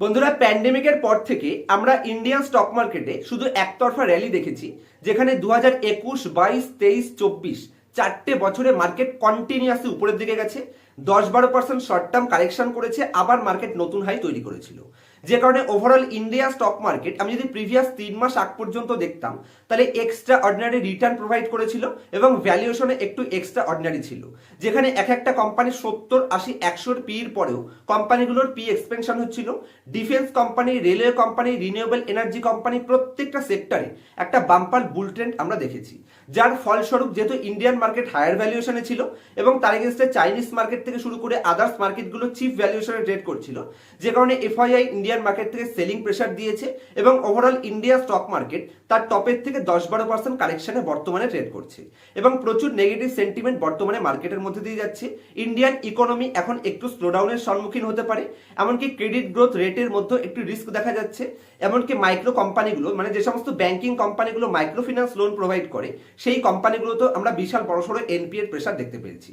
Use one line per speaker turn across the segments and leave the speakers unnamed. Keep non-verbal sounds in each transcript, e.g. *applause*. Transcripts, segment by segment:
বন্ধুরা প্যান্ডেমিকের পর থেকে আমরা ইন্ডিয়ান স্টক মার্কেটে শুধু একতরফা র্যালি দেখেছি, যেখানে দু হাজার একুশ, বাইশ, তেইশ, চব্বিশ চারটে বছরে মার্কেট কন্টিনিউয়াসলি উপরের দিকে গেছে। দশ বারো পার্সেন্ট শর্ট টার্ম কারেকশন করেছে, আবার মার্কেট নতুন হাই তৈরি করেছিল। যে কারণে ওভারঅল ইন্ডিয়া স্টক মার্কেট আমি যদি প্রিভিয়াস তিন মাস আগ পর্যন্ত দেখতাম, তাহলে এক্সট্রা অর্ডিনারি রিটার্ন প্রোভাইড করেছিল এবং ভ্যালুয়েশনে একটু এক্সট্রা অর্ডিনারি ছিল। যেখানে এক একটা কোম্পানি সত্তর, আশি, একশোর পির পরেও কোম্পানিগুলোর পি এক্সপেনশন হচ্ছিল। Defence company railway company renewable energy company প্রত্যেকটা সেক্টরে একটা বাম্পার বুল ট্রেন্ড আমরা দেখেছি। যার ফলস্বরূপ যেহেতু ইন্ডিয়ান মার্কেট হায়ার ভ্যালুয়েশনে ছিল এবং তার এগেনস্টে চাইনিজ মার্কেট থেকে শুরু করে আদার্স মার্কেটগুলো চিপ ভ্যালুয়েশনে ট্রেড করছিল, যে কারণে এফআইআই ইন্ডিয়ান মার্কেট থেকে সেলিং প্রেশার দিয়েছে এবং ওভারঅল ইন্ডিয়া স্টক মার্কেট তার টপের থেকে দশ বারো পার্সেন্ট কারেকশনে বর্তমানে ট্রেড করছে এবং প্রচুর নেগেটিভ সেন্টিমেন্ট বর্তমানে মার্কেটের মধ্যে দিয়ে যাচ্ছে। ইন্ডিয়ান ইকোনমি এখন একটু স্লোডাউনের সম্মুখীন হতে পারে, এমনকি ক্রেডিট গ্রোথ রেটের মধ্যে একটু রিস্ক দেখা যাচ্ছে। এমনকি মাইক্রো কোম্পানিগুলো মানে যে সমস্ত ব্যাংকিং কোম্পানিগুলো মাইক্রো ফিন্যান্স লোন প্রোভাইড করে, সেই কোম্পানিগুলোতে আমরা বিশাল বড়সড় এনপিএর প্রেশার দেখতে পেয়েছি।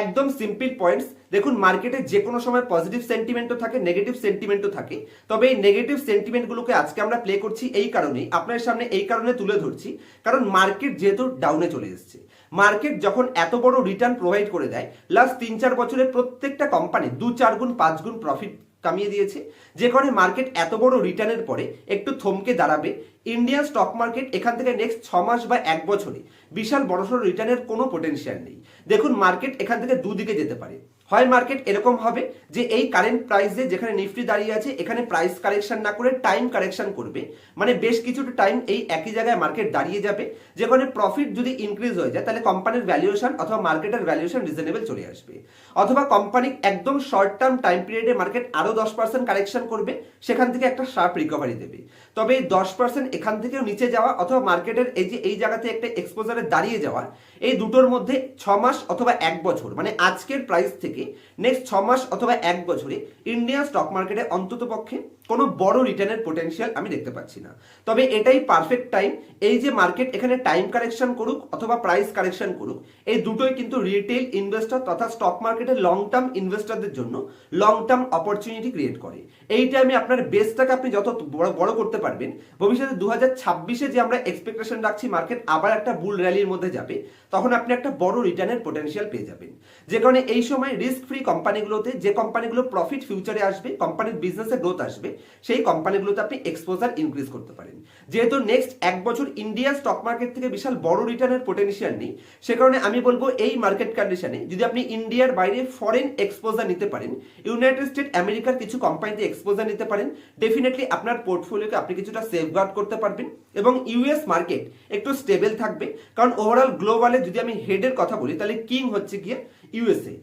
একদম সিম্পল পয়েন্টস দেখুন মার্কেটে যে কোনো সময় পজিটিভ সেন্টিমেন্টও থাকে নেগেটিভ সেন্টিমেন্টও থাকে, তবে এই নেগেটিভ সেন্টিমেন্টগুলোকে আজকে আমরা প্লে করছি এই কারণেই। আপনার সামনে এই কারণে তুলে ধরছি, কারণ মার্কেট যেহেতু ডাউনে চলে এসেছে। মার্কেট যখন এত বড় রিটার্ন প্রোভাইড করে দেয় লাস্ট তিন চার বছরে প্রত্যেকটা কোম্পানি দু চার গুণ, পাঁচ গুণ প্রফিট কামিয়ে দিয়েছে, যে কারণে মার্কেট এত বড় রিটার্নের পরে একটু থমকে দাঁড়াবে। ইন্ডিয়ান স্টক মার্কেট এখান থেকে নেক্সট ছ মাস বা এক বছরে বিশাল বড়সড় রিটার্নের কোনো পোটেনশিয়াল নেই। দেখুন মার্কেট এখান থেকে দুদিকে যেতে পারে। হয় মার্কেট এরকম হবে যে এই কারেন্ট প্রাইসে যেখানে নিফটি দাঁড়িয়ে আছে, এখানে প্রাইস কারেকশন না করে টাইম কারেকশন করবে। মানে বেশ কিছুটা টাইম এই একই জায়গায় মার্কেট দাঁড়িয়ে যাবে। যেখানে প্রফিট যদি ইনক্রিজ হয়ে যায়, তাহলে কোম্পানির ভ্যালুয়েশন অথবা মার্কেটের ভ্যালুয়েশন রিজনেবল চলে আসবে। অথবা কোম্পানি একদম শর্ট টার্ম টাইম পিরিয়ডে মার্কেট আরও দশ পার্সেন্ট কারেকশন করবে, সেখান থেকে একটা শার্প রিকভারি দেবে। তবে এই দশ পার্সেন্ট এখান থেকেও নিচে যাওয়া অথবা মার্কেটের এই যে, এই জায়গাতে একটা এক্সপোজারে দাঁড়িয়ে যাওয়া, এই দুটোর মধ্যে ছ মাস অথবা এক বছর মানে আজকের প্রাইস থেকে নেক্সট ছ মাস অথবা এক বছরে ইন্ডিয়ান স্টক মার্কেটে অন্তত পক্ষে কোনো বড় রিটার্নের পোটেনশিয়াল আমি দেখতে পাচ্ছি না। তবে এটাই পারফেক্ট টাইম এই যে মার্কেট এখানে টাইম কারেকশন করুক অথবা প্রাইস কারেকশন করুক, এই দুটোই কিন্তু রিটেল ইনভেস্টর তথা স্টক মার্কেটের লং টার্ম ইনভেস্টরদের জন্য লং টার্ম অপরচুনিটি ক্রিয়েট করে। এই টাইমে আপনার বেসটাকে আপনি যত বড় বড় করতে পারবেন, ভবিষ্যতে দু হাজার ছাব্বিশে যে আমরা এক্সপেকটেশন রাখছি মার্কেট আবার একটা বুল র্যালির মধ্যে যাবে, তখন আপনি একটা বড় রিটার্নের পোটেনশিয়াল পেয়ে যাবেন। যে কারণে এই সময় রিস্ক ফ্রি কোম্পানিগুলোতে যে কোম্পানিগুলো প্রফিট ফিউচারে আসবে কোম্পানির বিজনেসে গ্রোথ আসবে সেই কোম্পানিগুলোতে আপনি এক্সপোজার ইনক্রিজ করতে পারেন। যেহেতু নেক্সট এক বছর ইন্ডিয়া স্টক মার্কেট থেকে বিশাল বড় রিটার্নের পোটেনশিয়াল নেই, সে কারণে আমি বলব এই মার্কেট কন্ডিশনে যদি আপনি ইন্ডিয়ার বাইরে ফরেন এক্সপোজার নিতে পারেন ইউনাইটেড স্টেট আমেরিকার কিছু কোম্পানিতে এক্সপোজার নিতে পারেন ডেফিনেটলি আপনার পোর্টফোলিওকে আপনি কিছুটা সেফগার্ড করতে পারবেন এবং ইউএস মার্কেট একটু স্টেবল থাকবে। কারণ ওভারঅল গ্লোবালে যদি আমি হেডের কথা বলি, তাহলে কিং হচ্ছে গিয়ে ইউএসএ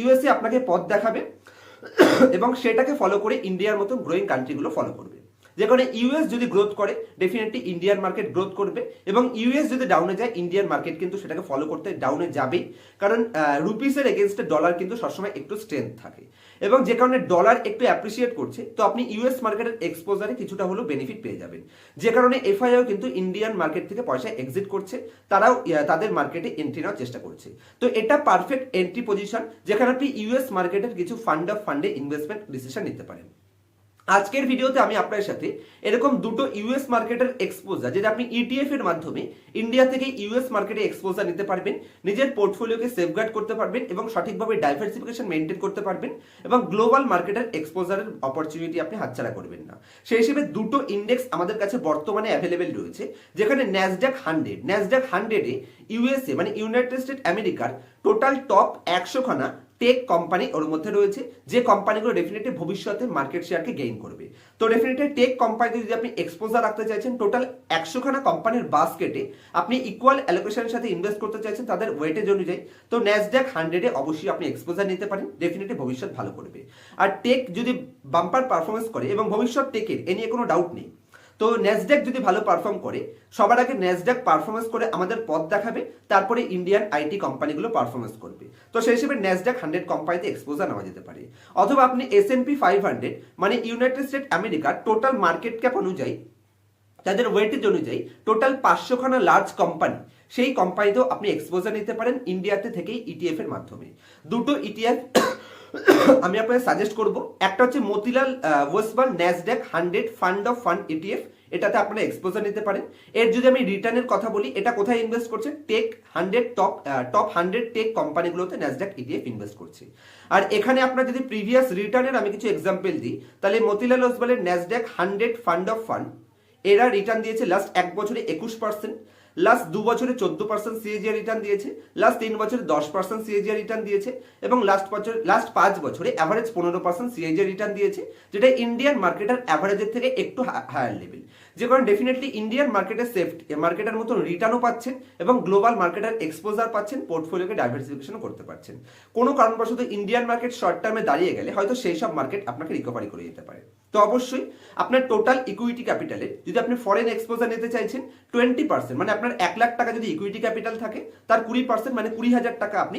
ইউএসএ আপনাকে পথ দেখাবে। *coughs* এবং সেটাকে ফলো করে ইন্ডিয়ার মতো গ্রোয়িং কান্ট্রিগুলো ফলো করবে। যে কারণে ইউএস যদি গ্রোথ করে ডেফিনেটলি ইন্ডিয়ান মার্কেট গ্রোথ করবে এবং ইউএস যদি ডাউনে যায় ইন্ডিয়ান মার্কেট কিন্তু সেটাকে ফলো করতে ডাউনে যাবেই। কারণ রুপিসের এগেনস্টে ডলার কিন্তু সবসময় একটু স্ট্রেংথ থাকে। এবং যে কারণে ডলার একটু অ্যাপ্রিসিয়েট করছে, তো আপনি ইউএস মার্কেটের এক্সপোজারে কিছুটা হলেও বেনিফিট পেয়ে যাবেন। যে কারণে এফআইআও কিন্তু ইন্ডিয়ান মার্কেট থেকে পয়সা এক্সিট করছে, তারাও তাদের মার্কেটে এন্ট্রি নেওয়ার চেষ্টা করছে। তো এটা পারফেক্ট এন্ট্রি পজিশন যেখানে আপনি ইউএস মার্কেটের কিছু ফান্ড অফ ফান্ডে ইনভেস্টমেন্ট ডিসিশন নিতে পারেন। আজকের ভিডিওতে আমি আপনার সাথে এরকম দুটো ইউএস মার্কেটের এক্সপোজার যেটা আপনি ইটিএফ এর মাধ্যমে ইন্ডিয়া থেকে ইউএস মার্কেটে এক্সপোজার নিতে পারবেন, নিজের পোর্টফোলিওকে সেফগার্ড করতে পারবেন এবং সঠিকভাবে ডাইভার্সিফিকেশন মেনটেন করতে পারবেন এবং গ্লোবাল মার্কেটের এক্সপোজারের অপরচুনিটি আপনি হাতছাড়া করবেন না। সেই হিসেবে দুটো ইন্ডেক্স আমাদের কাছে বর্তমানে অ্যাভেলেবেল রয়েছে, যেখানে ন্যাসডাক হান্ড্রেড ন্যাসডাক হান্ড্রেডে ইউএসএ মানে ইউনাইটেড স্টেট আমেরিকার টোটাল টপ একশো খানা টেক কোম্পানি ওর মধ্যে রয়েছে, যে কোম্পানিগুলো ডেফিনেটলি ভবিষ্যতে মার্কেট শেয়ারকে গেইন করবে। তো ডেফিনেটলি টেক কোম্পানিতে যদি আপনি এক্সপোজার রাখতে চাইছেন টোটাল একশোখানা কোম্পানির বাস্কেটে আপনি ইকুয়াল অ্যালোকেশনের সাথে ইনভেস্ট করতে চাইছেন, তাদের ওয়েটেজ অনুযায়ী, তো ন্যাসডাক হান্ড্রেডে অবশ্যই আপনি এক্সপোজার নিতে পারেন ডেফিনেটলি ভবিষ্যৎ ভালো করবে। আর টেক যদি বাম্পার পারফরমেন্স করে, এবং ভবিষ্যৎ টেকের এ নিয়ে কোনো ডাউট নেই। তো ন্যাসড্যাক যদি ভালো পারফর্ম করে, সবার আগে ন্যাসড্যাক পারফরমেন্স করে আমাদের পথ দেখাবে, তারপরে ইন্ডিয়ান আইটি কোম্পানিগুলো পারফরমেন্স করবে। তো সেই হিসেবে ন্যাসড্যাক হান্ড্রেড কোম্পানিতে এক্সপোজার নেওয়া যেতে পারে। অথবা আপনি S N P five hundred মানে ইউনাইটেড স্টেট আমেরিকার টোটাল মার্কেট ক্যাপ অনুযায়ী তাদের ওয়েটেজ অনুযায়ী টোটাল পাঁচশোখানা লার্জ কোম্পানি সেই কোম্পানিতেও আপনি এক্সপোজার নিতে পারেন ইন্ডিয়াতে থেকেই ইটিএফ এর মাধ্যমে। দুটো ইটিএফ *coughs* আমি আপনাকে সাজেস্ট করব। একটা হচ্ছে Motilal ওয়েস্টবার্ন NASDAQ hundred fund of fund ETF এটাতে আপনারা এক্সপোজার নিতে পারেন। এর যদি আমি রিটার্নের কথা বলি, এটা কোথায় ইনভেস্ট করছে? Tech hundred top top hundred tech কোম্পানিগুলোতে NASDAQ ETF invest করছে। আর এখানে আপনার যদি প্রিভিয়াস রিটার্নের আমি কিছু এক্সাম্পল দিই, তাহলে Motilal ওসবালের NASDAQ hundred fund of fund এরা রিটার্ন দিয়েছে লাস্ট এক বছরে একুশ পার্সেন্ট লাস্ট দু বছরে চোদ্দ পার্সেন্ট সিএজিআর রিটার্ন দিয়েছে লাস্ট তিন বছরে দশ পার্সেন্ট সিএজিআর রিটার্ন দিয়েছে, এবং লাস্ট বছর লাস্ট পাঁচ বছরে অ্যাভারেজ পনেরো পার্সেন্ট সিএজিআর রিটার্ন দিয়েছে, যেটা ইন্ডিয়ান মার্কেটের অ্যাভারেজের থেকে একটু হায়ার লেভেল যে কারণে ডেফিনেটলি ইন্ডিয়ান মার্কেটের সেফটি মার্কেটের মতো রিটার্নও পাচ্ছেন, এবং গ্লোবাল মার্কেটের এক্সপোজার পাচ্ছেন পোর্টফোলিওকে ডাইভার্সিফিকেশন করতে পারছেন। কোনো কারণবশত ইন্ডিয়ান মার্কেট শর্ট টার্মে দাঁড়িয়ে গেলে হয়তো সেই সব মার্কেট আপনাকে রিকভারি করে যেতে পারে। তো অবশ্যই আপনার টোটাল ইকুইটি ক্যাপিটালে যদি আপনি ফরেন এক্সপোজার নিতে চাইছেন টোয়েন্টি পার্সেন্ট মানে আপনার এক লাখ টাকা যদি ইকুইটি ক্যাপিটাল থাকে, তার কুড়ি পার্সেন্ট মানে কুড়ি হাজার টাকা আপনি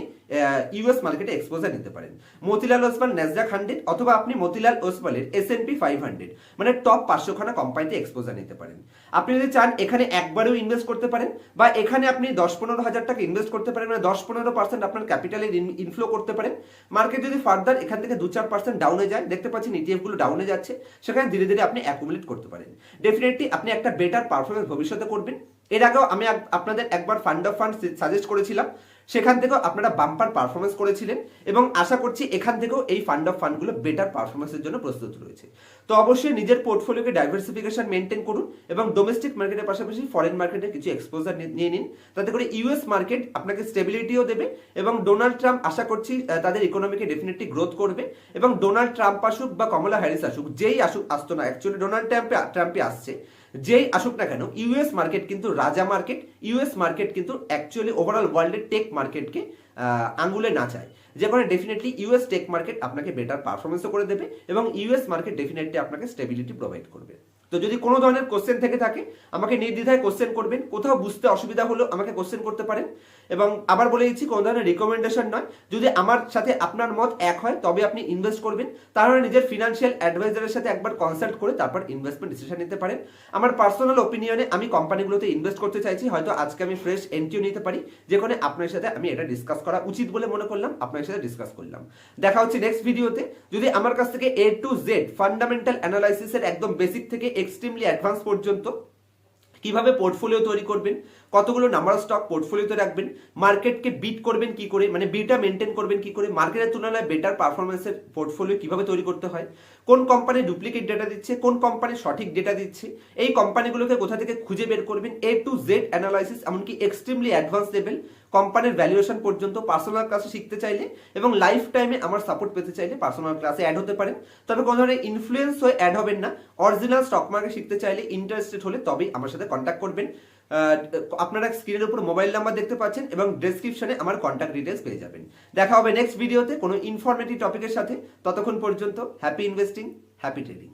ইউএস মার্কেটে এক্সপোজার নিতে পারেন। মতিলাল ওসমান ন্যাসডাক হান্ড্রেড অথবা আপনি মতিলাল ওসমানের S N P five hundred মানে টপ পাঁচশোখানা কোম্পানিতে এক্সপোজার নিতে পারেন। আপনি যদি চান, এখানে একবারেও ইনভেস্ট করতে পারেন, বা এখানে আপনি দশ পনেরো হাজার টাকা ইনভেস্ট করতে পারেন মানে দশ পনেরো পার্সেন্ট আপনার ক্যাপিটালে ইনফ্লো করতে পারেন। মার্কেট যদি ফার্দার এখান থেকে দু চার পার্সেন্ট ডাউনে যায়, দেখতে পাচ্ছেন ইটিএফগুলো ডাউনে যাচ্ছে, সেখানে ধীরে ধীরে আপনি অ্যাকুমুলেট করতে পারেন। ডেফিনেটলি আপনি একটা বেটার পারফরমেন্স ভবিষ্যতে করবেন। এর আগেও আমি আপনাদের একবার ফান্ড অফ ফান্ড সাজেস্ট করেছিলাম। সেখান থেকেও আপনারা বাম্পার পারফরমেন্স করেছিলেন এবং আশা করছি এখান থেকেও এই ফান্ড অফ ফান্ডগুলো বেটার পারফরমেন্সের জন্য প্রস্তুত রয়েছে। তো অবশ্যই নিজের পোর্টফোলিওকে ডাইভার্সিফিকেশন মেনটেন করুন এবং ডোমেস্টিক মার্কেটের পাশাপাশি ফরেন মার্কেটের কিছু এক্সপোজার নিয়ে নিন। তাতে করে ইউএস মার্কেট আপনাকে স্টেবিলিটিও দেবে এবং ডোনাল্ড ট্রাম্প আশা করছি তাদের ইকোনমিকে ডেফিনেটলি গ্রোথ করবে এবং ডোনাল্ড ট্রাম্প আসুক বা কমলা হ্যারিস আসুক, যেই আসুক, আসতো না। অ্যাকচুয়ালি ডোনাল্ড ট্রাম্পে ট্রাম্পে আসছে। যেই আসুক না কেন ইউএস মার্কেট কিন্তু রাজা মার্কেট ইউএস মার্কেট কিন্তু অ্যাকচুয়ালি ওভারঅল ওয়ার্ল্ডের টেক মার্কেটকে আঙ্গুলে নাচায় যে কারণে ডেফিনেটলি ইউএস টেক মার্কেট আপনাকে বেটার পারফরমেন্সও করে দেবে এবং ইউএস মার্কেট ডেফিনেটলি আপনাকে স্টেবিলিটি প্রোভাইড করবে। তো যদি কোনো ধরনের কোশ্চেন থেকে থাকে, আমাকে নির্দ্বিধায় কোশ্চেন করবেন। কোথাও বুঝতে অসুবিধা হলো আমাকে কোশ্চেন করতে পারেন। এবং আবার বলে দিচ্ছি, কোনো ধরনের রিকমেন্ডেশন নয়। যদি আমার সাথে আপনার মত এক হয়, তবে আপনি ইনভেস্ট করবেন। তাহলে নিজের ফিনান্সিয়াল অ্যাডভাইজারের সাথে একবার কনসাল্ট করে তারপর ইনভেস্টমেন্ট ডিসিশন নিতে পারেন। আমার পার্সোনাল ওপিনিয়নে আমি কোম্পানিগুলোতে ইনভেস্ট করতে চাইছি, হয়তো আজকে আমি ফ্রেশ এন্ট্রিও নিতে পারি। যেখানে আপনার সাথে আমি এটা ডিসকাস করা উচিত বলে মনে করলাম, আপনার সাথে ডিসকাস করলাম। দেখা হচ্ছে নেক্সট ভিডিওতে যদি আমার কাছ থেকে এ টু জেড ফান্ডামেন্টাল অ্যানালাইসিসের একদম বেসিক থেকে এক্সট্রিমলি অ্যাডভান্স পর্যন্ত কীভাবে পোর্টফোলিও তৈরি করবেন কতগুলো নাম্বার স্টক পোর্টফোলিওতে রাখবেন? মার্কেটকে বিট করবেন কি করে? মানে বিটা মেনটেন করবেন কি করে? মার্কেটের তুলনায় বেটার পারফরমেন্সের পোর্টফোলিও কীভাবে তৈরি করতে হয়? কোন কোম্পানি ডুপ্লিকেট ডেটা দিচ্ছে? কোন কোম্পানি সঠিক ডেটা দিচ্ছে? এই কোম্পানিগুলোকে কোথা থেকে খুঁজে বের করবেন? এ টু জেড অ্যানালাইসিস এমনকি এক্সট্রিমলি অ্যাডভান্স লেভেল কোম্পানির ভ্যালুয়েশন পর্যন্ত পার্সোনাল ক্লাসে শিখতে চাইলে এবং লাইফ টাইমে আমার সাপোর্ট পেতে চাইলে পার্সোনাল ক্লাসে অ্যাড হতে পারেন। তবে কোনো ধরনের ইনফ্লুয়েন্স হয়ে অ্যাড হবেন না। অরিজিনাল স্টক মার্কেট শিখতে চাইলে ইন্টারেস্টেড হলে তবেই আমার সাথে কন্ট্যাক্ট করবেন। আপনারা স্ক্রিনের উপর মোবাইল নাম্বার দেখতে পাচ্ছেন এবং ডেসক্রিপশনে আমার কন্ট্যাক্ট ডিটেলস পেয়ে যাবেন। দেখা হবে নেক্সট ভিডিওতে কোনো ইনফরমেটিভ টপিকের সাথে। ততক্ষণ পর্যন্ত হ্যাপি ইনভেস্টিং হ্যাপি ট্রেডিং